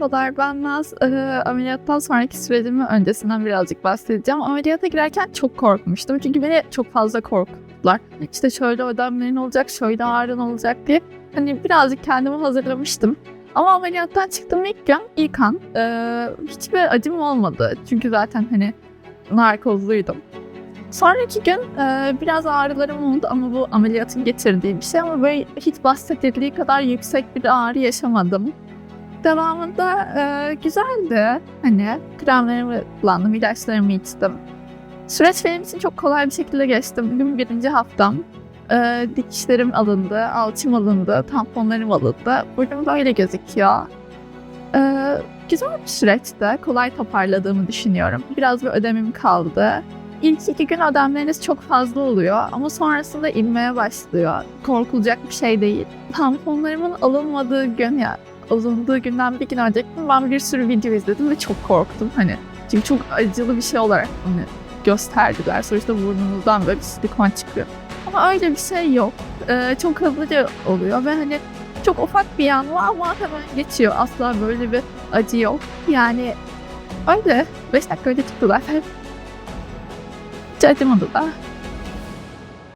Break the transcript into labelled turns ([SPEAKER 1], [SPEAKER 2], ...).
[SPEAKER 1] Merhabalar ben Naz. Ee, ameliyattan sonraki sürecimi öncesinden birazcık bahsedeceğim. Ameliyata girerken çok korkmuştum. Çünkü beni çok fazla korkuttular. İşte şöyle ödemlerin olacak, şöyle ağrın olacak diye. Hani birazcık kendimi hazırlamıştım. Ama ameliyattan çıktım ilk gün, ilk an ee, hiçbir acım olmadı. Çünkü zaten hani narkozluydum. Sonraki gün e, biraz ağrılarım oldu ama bu ameliyatın getirdiği bir şey ama böyle hiç bahsedildiği kadar yüksek bir ağrı yaşamadım. Devamında e, güzeldi. Hani kremlerimi kullandım, ilaçlarımı içtim. Süreç benim için çok kolay bir şekilde geçti. Bugün birinci haftam. E, dikişlerim alındı, alçım alındı, tamponlarım alındı. Burnum böyle gözüküyor. E, güzel bir süreçti. Kolay toparladığımı düşünüyorum. Biraz bir ödemim kaldı. İlk iki gün ödemleriniz çok fazla oluyor ama sonrasında inmeye başlıyor. Korkulacak bir şey değil. Tamponlarımın alınmadığı gün ya alındığı günden bir gün önceki gün ben bir sürü video izledim ve çok korktum hani. Çünkü çok acılı bir şey olarak hani gösterdiler. Sonuçta burnunuzdan böyle bir silikon çıkıyor. Ama öyle bir şey yok. Ee, çok hızlıca oluyor ve hani çok ufak bir yan var ama hemen geçiyor. Asla böyle bir acı yok. Yani öyle. 5 dakika öyle çıktı zaten. Hiç acımadı da.